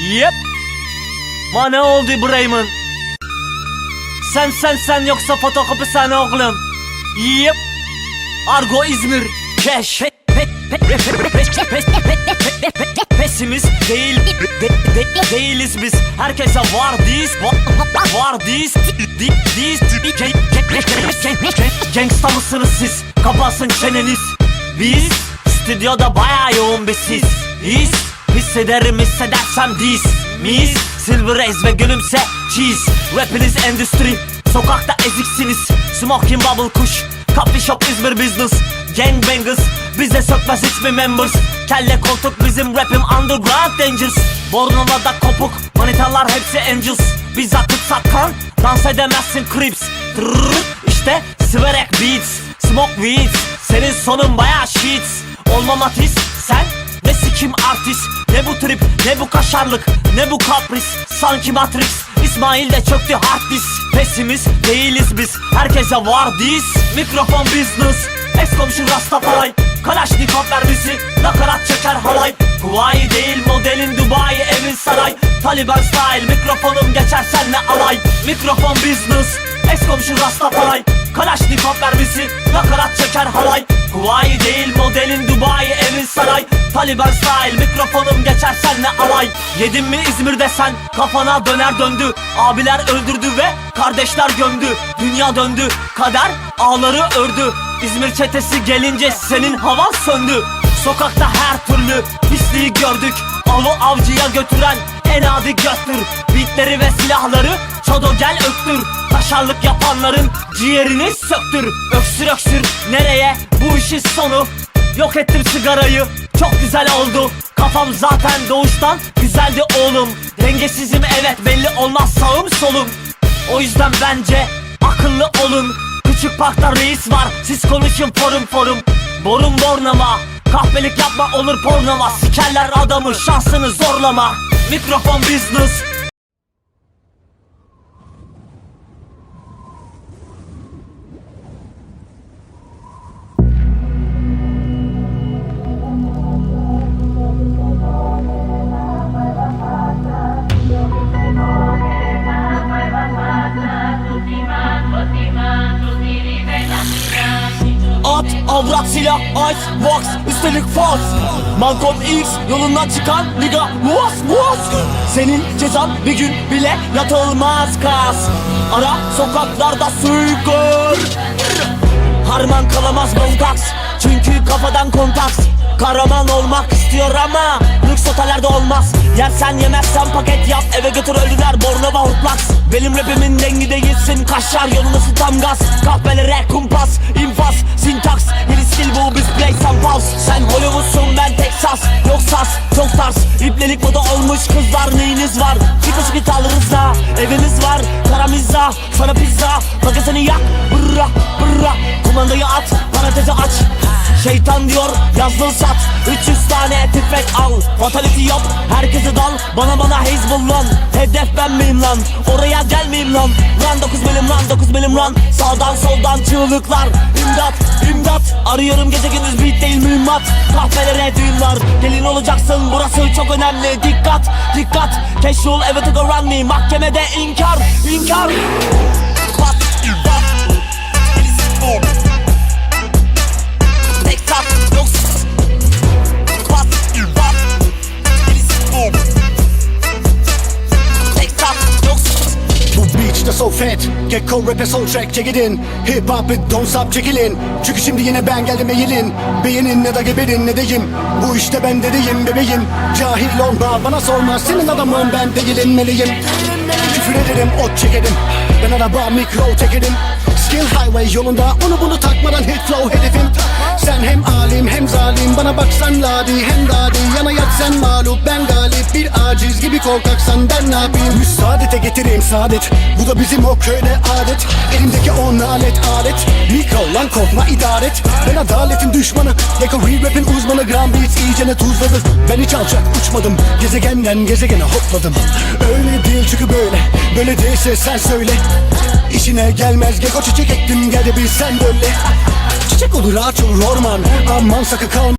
Yep. Ma ne oldu İbrahim'in? Sen sen sen yoksa fotokopi sen oğlum. Yep. Argo İzmir. Keş. Pesimiz değil de, de, değiliz biz. Herkese var diz var diz diz Gangsta mısınız siz? Kapasın çeneniz. Biz stüdyoda bayağı yoğun bir siz. Biz hissederim hissedersem diz Mis. Silver Ace ve gülümse cheese Rapiniz endüstri Sokakta eziksiniz. Smoking bubble kuş Coffee shop İzmir business. Gangbangers Bize sökmez hiçbir members. Kelle koltuk bizim rapim underground dangers Bornova'da kopuk Manitalar hepsi angels. Biz akıt sakkan Dans edemezsin creeps. İşte Sverek beats Smoke weeds. Senin sonun baya sheets Olmam atis Sikim artist? Ne bu trip? Ne bu kaşarlık? Ne bu kapris? Sanki Matrix. İsmail de çöktü hard disk. Pesimiz değiliz biz. Herkese var diz. Mikrofon business. Ex komşu Rastafari. Kalaşnikov mermisi Nakarat çeker halay. Kuvayi değil modelin Dubai evin saray. Taliban style Mikrofonum geçer senle alay. Mikrofon business. Ex komşu Rastafari. Kalaşnikov mermisi Nakarat çeker halay Taliban style mikrofonum geçer senle alay? Yedin mi İzmir'de sen? Kafana döner döndü. Abiler öldürdü ve kardeşler gömdü. Dünya döndü kader ağları ördü. İzmir çetesi gelince senin havan söndü. Sokakta her türlü pisliği gördük. Avı avcıya götüren en adi göttür. Bitleri ve silahları çodo gel öktür Kaşarlık yapanların ciğerini söktür. Öksür öksür nereye? Bu işin sonu. Yok ettim sigarayı çok güzel oldu. Kafam zaten doğuştan güzeldi oğlum. Dengesizim evet belli olmaz sağım solum. O yüzden bence akıllı olun. Küçük parkta reis var. Siz konuşun forum forum. Borun bornama. Kahpelik yapma olur pornoma Sikerler adamı şansını zorlama. Mikrofon business avrat, silah, ice, box, üstelik faz Malcolm X yolundan çıkan nigga was was Senin cezan bir gün bile yatılmaz kas. Ara sokaklarda suikır Harman kalamaz bontaks Çünkü kafadan kontaks Kahraman olmak istiyor ama Lüks otellerde olmaz. Yersen yemezsen paket yap Eve götür öldüler Bornova hortlaks Benim rapimin dengi değilsin Kaşar yolunası tam gaz? Kahvelere kumpas infaz Sintaks. Yeni stil bu biz play some pause Sen Hollywood'sun ben Texas. Yok sas çok tarz. İplelik moda olmuş kızlar neyiniz var? Çıkış git alırız da Evimiz var Karamizza Sana pizza. Paketini yak Bırra bırra. Kumandayı at Parantezi aç. Şeytan diyor yazdın sat 300 tane tüfek al. Fatality yap. Herkese dal. Bana bana Hezbollah Hedef ben miyim lan? Oraya gelmeyeyim lan? Lan 9 milim lan 9 milim lan Sağdan soldan çığlıklar. İmdat imdat. Arıyorum gece gündüz beat değil mühimmat. Kahvelere düğünler Gelin olacaksın. Burası çok önemli. Dikkat dikkat. Casual eve to go run me. Mahkemede inkar inkar. Pat so fat. Gekko rap'e soul track check it in. Hip hop it don't stop çekilin Çünkü şimdi yine ben geldim eğilin. Beğenin ne de geberin ne deyim? Bu işte ben dedeyim bebeğim. Cahil olma bana sorma. Senin adamın ben değilim meleğim Küfür ederim ot çekerim. Ben araba mikro tekerim Skill highway yolunda onu bunu takmadan hit flow hedefim. Sen hem alim hem zalim. Bana baksan ladi hem dadi. Yana yat sen mağlup ben aciz gibi korkaksan ben ne yapayım? Müsaadete getireyim saadet. Bu da bizim o köyde adet. Elimdeki on alet alet. Mikro lan korkma idaret. Ben adaletin düşmanı Gecko re-rap'in uzmanı. Gram Beats iyicene tuzladı. Ben hiç alçak uçmadım. Gezegenden gezegene hopladım. Öyle değil çünkü böyle Böyle değilse sen söyle. İşine gelmez Gecko çiçek ektim gel de bir böyle. Çiçek olur ağaç olur orman. Aman sakın kalma